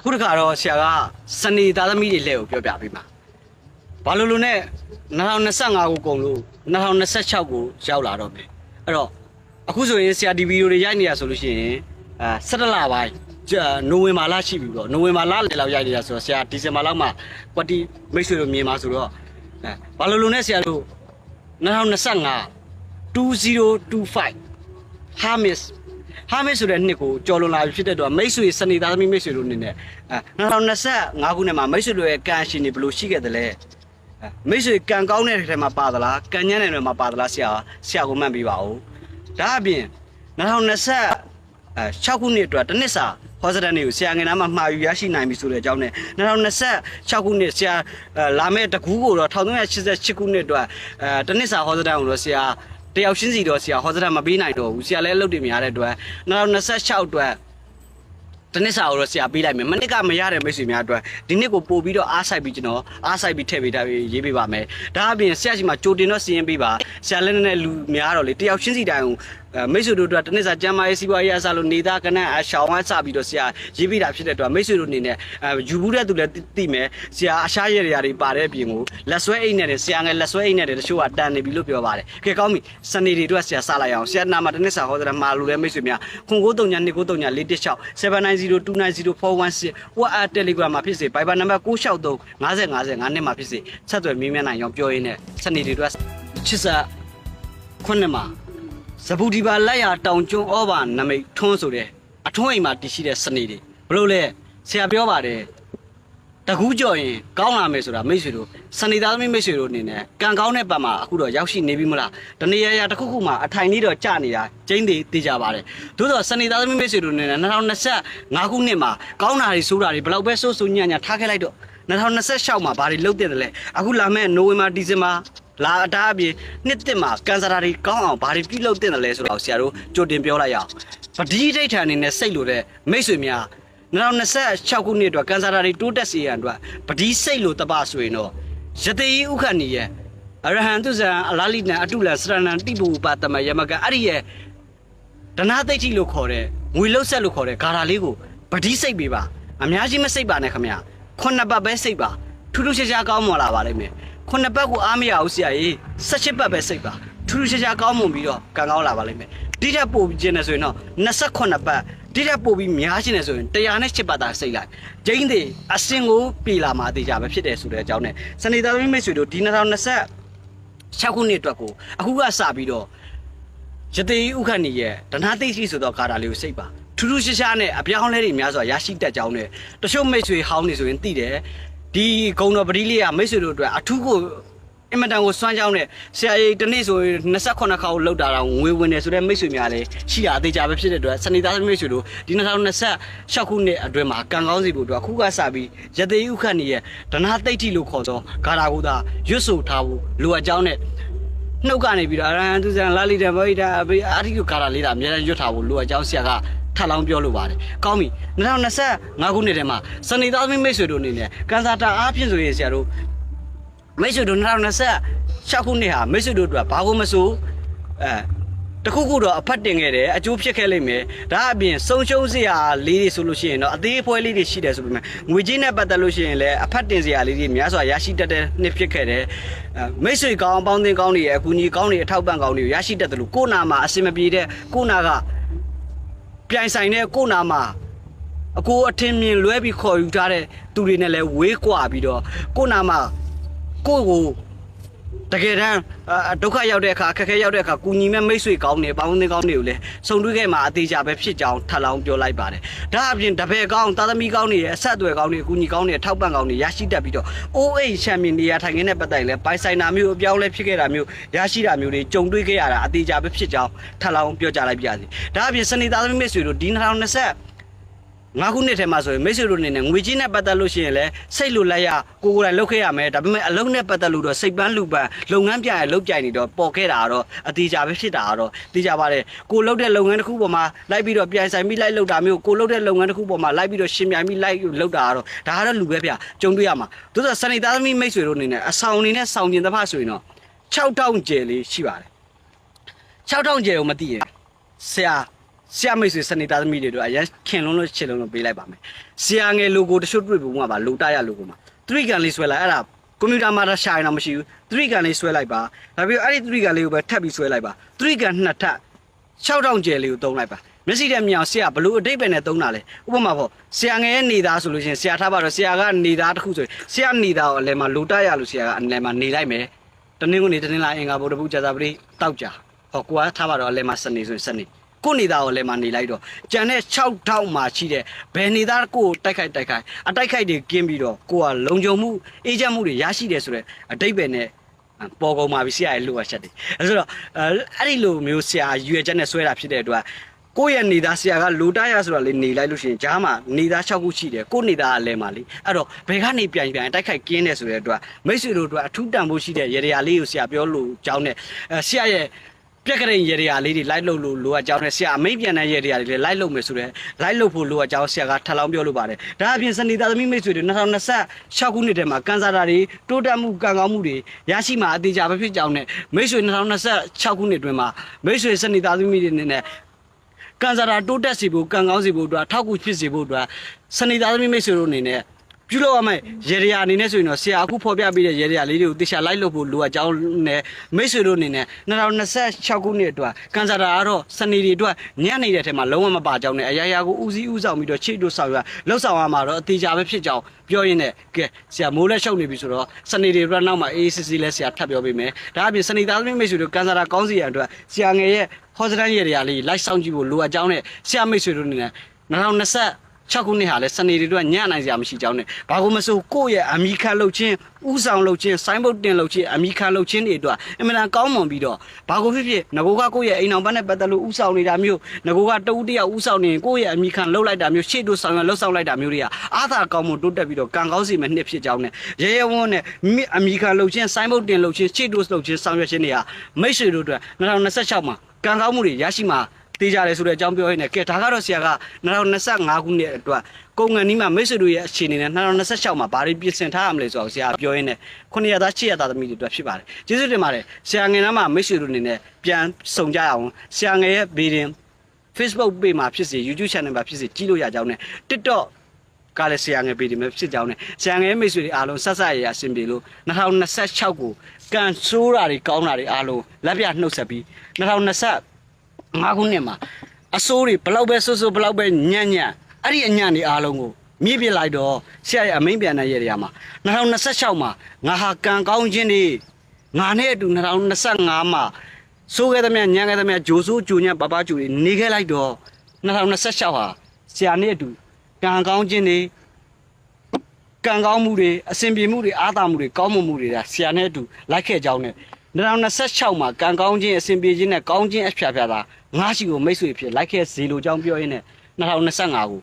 အခုတခါတော့ဆရာကစနေသားသမီးတွေလက်ကိုပြောပြပေးမှာဘာလို့လို့နဲ့2025ကိုကုန်လို့2026ကိုရောက်လာတော့မယ်အဲ့တော့အခုဆိုရင်ဆရာဒီဗီဒီယိုတွေရိုက်နေတာဆိုလို့ရှိရင်အဲ17လပိုင်းကြာနိုဝင်ဘာလရှိပြီပေါ့နိုဝင်ဘာလလေလောက်ရိုက်နေတာဆိုတော့ဆရာဒီဇင်ဘာလောက်မှကွက်တီမိတ်ဆွေတို့မြင်မှာဆိုတော့အဲဘာလို့လို့နဲ့ဆရာတို့2025 2025 Hamis Hamis ဆိုတဲ့နှစ်ကိုကြော်လွန်လာပြီဖြစ်တဲ့တော့မိတ်ဆွေစနေသားသမီးမိတ်ဆွေတို့အနေနဲ့အဲ2025ခုနှစ်မှာမိတ်ဆွေတို့ရဲ့ကံရှင်တွေဘယ်လိုရှိခဲ့သလဲအဲမိတ်ဆွေကံကောင်းတဲ့ထဲမှာပါသလားကံညံ့တဲ့ထဲမှာပါသလားဆရာဆရာကိုမှတ်ပေးပါဦးဒါအပြင်2020အဲ6ခုနှစ်အတွက်တစ်နှစ်စာဟောစတန်တွေကိုဆရာငယ်နားမှာမှာယူရရှိနိုင်ပြီဆိုတဲ့အကြောင်းနဲ့2026ခုနှစ်ဆရာအဲလာမဲ့တကူးကိုတော့1388ခုနှစ်အတွက်အဲတစ်နှစ်စာဟောစတန်ကိုတော့ဆရာ တယောက်ချင်းစီတော့ဆရာဟောစတာမပေးနိုင်တော့ဘူးဆရာလည်းအလုပ်တွေများတဲ့အတွက်2026အတွက်တနစ်စာကိုတော့ဆရာပေးလိုက်မယ်မနစ်ကမရတဲ့မိတ်ဆွေများအတွက်ဒီနှစ်ကိုပို့ပြီးတော့အားဆိုင်ပြီးကျွန်တော်အားဆိုင်ပြီးထည့်ပေးတာရေးပေးပါမယ်ဒါအပြင်ဆရာကြီးမှာကြိုတင်တော့စီရင်ပေးပါဆရာလည်းနဲ့လူများတော့လေတယောက်ချင်းစီတိုင်းအဲမိတ်ဆွေတို့အတွက်တနစ်စာကျမ်းမာရေးစီးပွားရေးအစားလို့နေသားကနန်းအရှောင်းဝါစပြီးတော့ဆရာရေးပေးတာဖြစ်တဲ့အတွက်မိတ်ဆွေတို့အနေနဲ့အဲယူဘူးတဲ့သူလည်းသိမယ်ဆရာအရှားရရတွေပါတဲ့အပြင်ကိုလက်ဆွဲအိတ်နဲ့ဆရာငယ်လက်ဆွဲအိတ်နဲ့တချို့ကတန်နေပြီလို့ပြောပါတယ်ကဲကောင်းပြီစနေတွေအတွက်ဆရာစလိုက်အောင်ဆရာနာမှာတနစ်စာဟောတာမှာလူလည်းမိတ်ဆွေများခွန်ကိုတုံညာနေကိုတုံညာ416 7902902916 WhatsApp Telegram မှာဖြစ်စေ Viber နံပါတ်963 50 50 9နဲ့မှာဖြစ်စေဆက်သွယ်မြင်းမြန်းနိုင်အောင်ပြောရင်းနဲ့စနေတွေအတွက်ချစ်စာခုနှစ်မှာ ဇဘူဒီပါလက်ရတောင်ကျွန်းဩဘာနမိတ်ထွန်းဆိုတဲ့အထွန်းအိမ်မှာတည်ရှိတဲ့စနေတွေဘလို့လဲဆရာပြောပါတယ်တကူးကြော်ရင်ကောင်းလာမယ်ဆိုတာမိတ်ဆွေတို့စနေသားသမီးမိတ်ဆွေတို့အနေနဲ့ကံကောင်းတဲ့ဘက်မှာအခုတော့ရောက်ရှိနေပြီမလားတနေရာရာတစ်ခုခုမှာအထိုင်လေးတော့ကြာနေတာကျင်းသေးသေးကြပါတယ်သို့တော့စနေသားသမီးမိတ်ဆွေတို့အနေနဲ့2025ခုနှစ်မှာကောင်းတာတွေဆိုးတာတွေဘယ်လောက်ပဲဆိုးဆိုးညံ့ညံ့ထားခဲ့လိုက်တော့2026မှာဘာတွေလုပ်တဲ့တလဲအခုလာမဲ့နိုဝင်ဘာဒီဇင်ဘာ လာအတားအပြင်နှစ်တစ်မှာကန်ဆာတာတွေကောင်းအောင်ဘာတွေပြုလုပ်တဲ့လဲဆိုတော့ဆရာတို့ကြိုတင်ပြောလိုက်ရအောင်ပဒီဒိဋ္ဌာန်အနေနဲ့စိတ်လို့တဲ့မိတ်ဆွေများ2026ခုနှစ်အတွက်ကန်ဆာတာတွေတိုးတက်စေရန်အတွက်ပဒီစိတ်လို့တပဆိုရင်တော့ယတေယဥခဏီရဲ့အရဟံသူဇံအလားလိနံအတုလံစရဏံတိဘူပါတမယမကအဲ့ဒီရဲ့ဒနာသိဋ္ဌိလို့ခေါ်တဲ့ငွေလုတ်ဆက်လို့ခေါ်တဲ့ဂါထာလေးကိုပဒီစိတ်ပေးပါအများကြီးမစိတ်ပါနဲ့ခမရခုနှစ်ပတ်ပဲစိတ်ပါ ထူးထူးခြားခြားကောင်းမွန်လာပါလိမ့်မယ်ခုနှစ်ပတ်ကိုအားမရဘူးဆရာကြီး18ပတ်ပဲစိတ်ပါထူးထူးခြားခြားကောင်းမွန်ပြီးတော့ကံကောင်းလာပါလိမ့်မယ်ဒီထက်ပိုပြီးကျင်းနေဆိုရင်တော့28ပတ်ဒီထက်ပိုပြီးများရှင်နေဆိုရင်108ပတ်သာစိတ်လိုက်ဂျိန်းတွေအစင်ကိုပြေလာမှာအသေးကြပဲဖြစ်တယ်ဆိုတဲ့အကြောင်းနဲ့စနေသားသမီးမိတ်ဆွေတို့ဒီ2026ခုနှစ်အတွက်ကိုအခုကစပြီးတော့ယတိဥခဏီရဲ့ဒနာသိရှိဆိုတော့ကာတာလေးကိုစိတ်ပါထူးထူးရှားရှားနဲ့အပြောင်းအလဲတွေများစွာရရှိတတ်ကြောင်းနဲ့တချို့မိတ်ဆွေဟောင်းနေဆိုရင်သိတယ် ဒီဂုံတော်ပတိလေးကမိတ်ဆွေတို့အတွက်အထူးကိုအင်မတန်ကိုစွမ်းကြောင်းနဲ့ဆရာကြီးတနေ့ဆိုရင်28ခေါက်လောက်တာတော့ငွေဝင်တယ်ဆိုတဲ့မိတ်ဆွေများလည်းရှိတာအသေးကြပဲဖြစ်တဲ့အတွက်စနေသားမိတ်ဆွေတို့ဒီ2026ခုနှစ်အတွင်းမှာကံကောင်းစီဖို့အတွက်အခုကစပြီးယတိဥခဏီရဲ့ဒနာသိတိလို့ခေါ်သောဂါတာကိုသာရွတ်ဆိုထားဖို့လိုအပ်ကြောင်းနဲ့နှုတ်ကနေပြီးတော့အရဟံသူဇံလာလီတံဘောဟိတာအပိအာတိကကာရာလေးတာအများကြီးရွတ်ထားဖို့လိုအပ်ကြောင်းဆရာက ထပ်လောင်းပြောလိုပါတယ်။ကောင်းပြီ။2025ခုနှစ်ထဲမှာစနေသားသမီးမိတ်ဆွေတို့အနေနဲ့ကန်စာတာအားဖြင့်ဆိုရင်ဆရာတို့မိတ်ဆွေတို့2026ခုနှစ်ဟာမိတ်ဆွေတို့အတွက်ဘာကိုမဆိုအဲတခုခုတော့အဖတ်တင်ခဲ့တယ်အကျိုးဖြစ်ခဲ့လိမ့်မယ်ဒါအပြင်ဆုံးရှုံးစရာလေးတွေဆိုလို့ရှိရင်တော့အသေးအဖွဲလေးတွေရှိတယ်ဆိုပေမဲ့ငွေကြေးနဲ့ပတ်သက်လို့ရှိရင်လည်းအဖတ်တင်စရာလေးတွေများစွာရရှိတတ်တဲ့နှစ်ဖြစ်ခဲ့တယ်အဲမိတ်ဆွေကောင်းအပေါင်းအသင်းကောင်းတွေရဲ့အကူအညီကောင်းတွေအထောက်ပံ့ကောင်းတွေကိုရရှိတတ်တယ်လို့ကိုယ်နာမှာအစင်မပြေတဲ့ကိုယ်နာက ပြိုင်ဆိုင်တဲ့ကိုယ်နာမှာအကိုအထင်မြင်လွဲပြီးခေါ်ယူထားတဲ့သူတွေနဲ့လည်းဝေးကွာပြီးတော့ကိုယ်နာမှာကိုယ့်ကို တကယ်တမ်းအာဒုက္ခရောက်တဲ့အခါအခက်အခဲရောက်တဲ့အခါကုညီမဲ့မိတ်ဆွေကောင်းတွေပေါင်းသင်းကောင်းတွေကိုလည်းစုံတွဲခဲ့မှာအသေးချာပဲဖြစ်ကြောင်းထပ်လောင်းပြောလိုက်ပါတယ်။ဒါအပြင်တပည့်ကောင်းသားသမီးကောင်းတွေရဲ့အဆက်အသွယ်ကောင်းတွေကုညီကောင်းတွေထောက်ပံ့ကောင်းတွေရရှိတတ်ပြီးတော့အိုးအိမ်ချန်ပီယံနေရာထိုင်ခင်းတဲ့ပတ်တိုင်လဲပိုင်ဆိုင်တာမျိုးအပြောင်းလဲဖြစ်ခဲ့တာမျိုးရရှိတာမျိုးတွေကြုံတွေ့ခဲ့ရတာအသေးချာပဲဖြစ်ကြောင်းထပ်လောင်းပြောကြလိုက်ပါရစေ။ဒါအပြင်စနေသားသမီးမိတ်ဆွေတို့ဒီ2020 ငါးခုနှစ်ထဲမှာဆိုရင်မိတ်ဆွေတို့အနေနဲ့ငွေကြီးနဲ့ပတ်သက်လို့ရှိရင်လည်းစိတ်လိုလိုက်ရကိုကိုယ်တိုင်လုပ်ခဲ့ရမယ်ဒါပေမဲ့အလုံးနဲ့ပတ်သက်လို့တော့စိတ်ပန်းလူပန်းလုပ်ငန်းပြရလုပ်ပြိုင်နေတော့ပေါ်ခဲ့တာကတော့အသေးချာပဲဖြစ်တာကတော့သိကြပါတယ်ကိုလုပ်တဲ့လုပ်ငန်းတစ်ခုပေါ်မှာလိုက်ပြီးတော့ပြိုင်ဆိုင်ပြီးလိုက်လုပ်တာမျိုးကိုလုပ်တဲ့လုပ်ငန်းတစ်ခုပေါ်မှာလိုက်ပြီးတော့ရှင်ပြိုင်ပြီးလိုက်လုပ်တာကတော့ဒါကတော့လူပဲဗျကြုံတွေ့ရမှာသို့သောစနေသားသမီးမိတ်ဆွေတို့အနေနဲ့အဆောင်အနေနဲ့ဆောင်ကျင်သဖဆိုရင်တော့6000ကျယ်လေးရှိပါတယ်6000ကျယ်ကိုမသိရင်ဆရာ ဆရာမိတ်ဆွေစနေသားသမီးတွေတို့အရင်ခင်လုံးလို့ချစ်လုံးလို့ပေးလိုက်ပါမယ်ဆရာငယ်လိုကိုတချို့တွေ့ပုံမှာပါလိုတရလိုကိုမှာသတိကန်လေးဆွဲလိုက်အဲ့ဒါကွန်ပျူတာမှာတော့ရှာရင်တော့မရှိဘူးသတိကန်လေးဆွဲလိုက်ပါဒါပြီးအဲ့ဒီသတိကန်လေးကိုပဲထပ်ပြီးဆွဲလိုက်ပါသတိကန်နှစ်ထပ်6000ကျယ်လေးကိုသုံးလိုက်ပါမျက်စိတဲ့မြောင်ဆရာဘလို့အတိတ်ပဲနဲ့သုံးတာလဲဥပမာပေါ့ဆရာငယ်ရဲ့နေသားဆိုလို့ရှိရင်ဆရာထားပါတော့ဆရာကနေသားတစ်ခုဆိုရင်ဆရာနေသားကိုအလဲမှာလိုတရလို့ဆရာကအလဲမှာနေလိုက်မယ်တနင်္ဂနွေတနင်္လာအင်္ဂါဗုဒ္ဓဘုရားသာပတိတောက်ကြဟောကိုကထားပါတော့အလဲမှာစနေဆိုရင်စနေ ကိုနေသားကိုလည်းမနေလိုက်တော့ကြံတဲ့6000မှာရှိတဲ့ဘယ်နေသားကိုတိုက်ခိုက်တိုက်ခိုက်အတိုက်ခိုက်တွေကင်းပြီးတော့ကိုကလုံခြုံမှုအေးချမ်းမှုတွေရရှိတယ်ဆိုတော့အတိတ်ပဲနဲ့ပေါ်ကုန်ပါပြီဆရာရဲ့လိုအပ်ချက်တွေအဲဆိုတော့အဲ့ဒီလိုမျိုးဆရာရွေချက်နဲ့ဆွဲတာဖြစ်တဲ့အတွက်ကိုယ့်ရဲ့နေသားဆရာကလိုတရဆိုတာလေးနေလိုက်လို့ရှိရင်ဂျားမှာနေသား6ခုရှိတယ်ကိုယ့်နေသားကလည်းမှာလေအဲ့တော့ဘယ်ကနေပြန်ပြန်တိုက်ခိုက်ကင်းတယ်ဆိုတဲ့အတွက်မိတ်ဆွေတို့အတွက်အထူးတန်ဖို့ရှိတဲ့ရေရာလေးကိုဆရာပြောလို့ကြောင်းနဲ့အဲဆရာရဲ့ ပြက်ကလေးရေရာလေးတွေလိုက်လို့လို့လိုအပ်ကြောင်းနဲ့ဆရာအမိတ်ပြန်တဲ့ရေရာတွေလည်းလိုက်လို့မယ်ဆိုတော့လိုက်လို့ဖို့လိုအပ်ကြောင်းဆရာကထပ်လောင်းပြောလို့ပါတယ်ဒါအပြင်စနေသားသမီးမိတ်ဆွေတွေ2026ခုနှစ်ထဲမှာကန်စားတာတွေတိုးတက်မှုကံကောင်းမှုတွေရရှိမှာအသေးချာပဲဖြစ်ကြောင်းနဲ့မိတ်ဆွေ2026ခုနှစ်အတွင်းမှာမိတ်ဆွေစနေသားသမီးတွေအနေနဲ့ကန်စားတာတိုးတက်စေဖို့ကံကောင်းစေဖို့အတွက်ထောက်ကူဖြစ်စေဖို့အတွက်စနေသားသမီးမိတ်ဆွေတို့အနေနဲ့ ပြုလုပ်ရမယ့်ရေရရာအနေနဲ့ဆိုရင်တော့ဆရာအခုဖော်ပြပေးတဲ့ရေရရာလေးတွေကိုတေချာလိုက်လို့ဖို့လိုအပ်ကြောင်းနဲ့မိတ်ဆွေတို့အနေနဲ့2026ခုနှစ်အတွက်ကန်ဆာတာကတော့စနေတွေအတွက်ညံ့နေတဲ့ထဲမှာလုံးဝမပါကြောင်းနဲ့အရာရာကိုဦးစီးဦးဆောင်ပြီးတော့ချိတ်တို့ဆောင်ရလှုပ်ဆောင်ရမှာတော့အသေးချာပဲဖြစ်ကြောင်းပြောရင်းနဲ့ကဲဆရာမိုးလက်ရှုပ်နေပြီဆိုတော့စနေတွေအတွက်နောက်မှာ ACC လဲဆရာထပ်ပြောပေးမယ်ဒါအပြင်စနေသားသမီးမိတ်ဆွေတို့ကန်ဆာတာကောင်းစီရန်အတွက်ဆရာငယ်ရဲ့ဟောစတန်ရေရရာလေးလိုက်ဆောင်ကြည့်ဖို့လိုအပ်ကြောင်းနဲ့ဆရာမိတ်ဆွေတို့အနေနဲ့2020 6ခုနှစ်ဟာလဲစနေတွေတော့ညံ့နိုင်စရာမရှိကြောင်းနဲ့ဘာကိုမဆိုကိုယ့်ရဲ့အမိခံလှုပ်ခြင်းဥဆောင်လှုပ်ခြင်းဆိုင်းဘုတ်တင်လှုပ်ခြင်းအမိခံလှုပ်ခြင်းတွေအတွက်အင်မတန်ကောင်းမွန်ပြီးတော့ဘာကိုဖြစ်ဖြစ်ငကိုကကိုယ့်ရဲ့အိမ်အောင်ဘက်နဲ့ပတ်သက်လို့ဥဆောင်နေတာမျိုးငကိုကတဦးတယောက်ဥဆောင်နေရင်ကိုယ့်ရဲ့အမိခံလှုပ်လိုက်တာမျိုးရှေ့တို့ဆောင်ရလှုပ်ဆောင်လိုက်တာမျိုးတွေကအာသာကောင်းမွန်တိုးတက်ပြီးတော့ကံကောင်းစီမဲ့နှစ်ဖြစ်ကြောင်းနဲ့ရဲရဲဝန်းနဲ့မိအမိခံလှုပ်ခြင်းဆိုင်းဘုတ်တင်လှုပ်ခြင်းရှေ့တို့လှုပ်ခြင်းဆောင်ရွက်ခြင်းတွေကမိတ်ဆွေတို့အတွက်2026မှာကံကောင်းမှုတွေရရှိမှာ တေးကြတယ်ဆိုတဲ့အကြောင်းပြောရင်းနဲ့ကဲဒါကတော့ဆရာက2025ခုနှစ်အတွက်ကုန်ငန်းနီးမှာမိတ်ဆွေတို့ရဲ့အခြေအနေနဲ့2026မှာဘာတွေပြင်ဆင်ထားရမလဲဆိုတော့ဆရာပြောရင်းနဲ့9ရက်သား10ရက်သားသမီးတွေအတွက်ဖြစ်ပါတယ်ကျေးဇူးတင်ပါတယ်ဆရာငယ်နားမှာမိတ်ဆွေတို့အနေနဲ့ပြန်ဆုံကြရအောင်ဆရာငယ်ရဲ့ဗီဒီယို Facebook page မှာဖြစ်စေ YouTube channel မှာဖြစ်စေကြည့်လို့ရကြောင်းနဲ့ TikTok ကလည်းဆရာငယ်ပေဒီမဲ့ဖြစ်ကြောင်းနဲ့ဆရာငယ်မိတ်ဆွေတွေအားလုံးဆက်ဆက်ရရအဆင်ပြေလို့2026ကိုကန်ဆိုးတာတွေကောင်းတာတွေအားလုံးလက်ပြနှုတ်ဆက်ပြီး 2025ခုနှစ်မှာအစိုးတွေဘလောက်ပဲဆိုးဆိုးဘလောက်ပဲညံ့ညံ့အဲ့ဒီအညံ့တွေအားလုံးကိုမြည်ပြလိုက်တော့ဆရာရဲ့အမိန်ပြန်တဲ့ရေတွေမှာ2026မှာငါဟာကန်ကောင်းခြင်းတွေငါနဲ့အတူ2025မှာစိုးခဲ့သမျှညံ့ခဲ့သမျှဂျိုးဆိုးဂျိုညံ့ပပဂျိုတွေနေခဲ့လိုက်တော့2026ဟာဆရာနဲ့အတူကန်ကောင်းခြင်းတွေကံကောင်းမှုတွေအစဉ်ပြေမှုတွေအားသာမှုတွေကောင်းမွန်မှုတွေကဆရာနဲ့အတူလိုက်ခဲ့ကြောင်းနဲ့ 2026မှာကံကောင်းခြင်းအစဉ်ပြေခြင်းနဲ့ကောင်းခြင်းအဖျားဖျားသာငါးရှိကိုမိတ်ဆွေဖြစ်လိုက်ခဲ့စီလိုကြောင်းပြောရင်းနဲ့2025ကို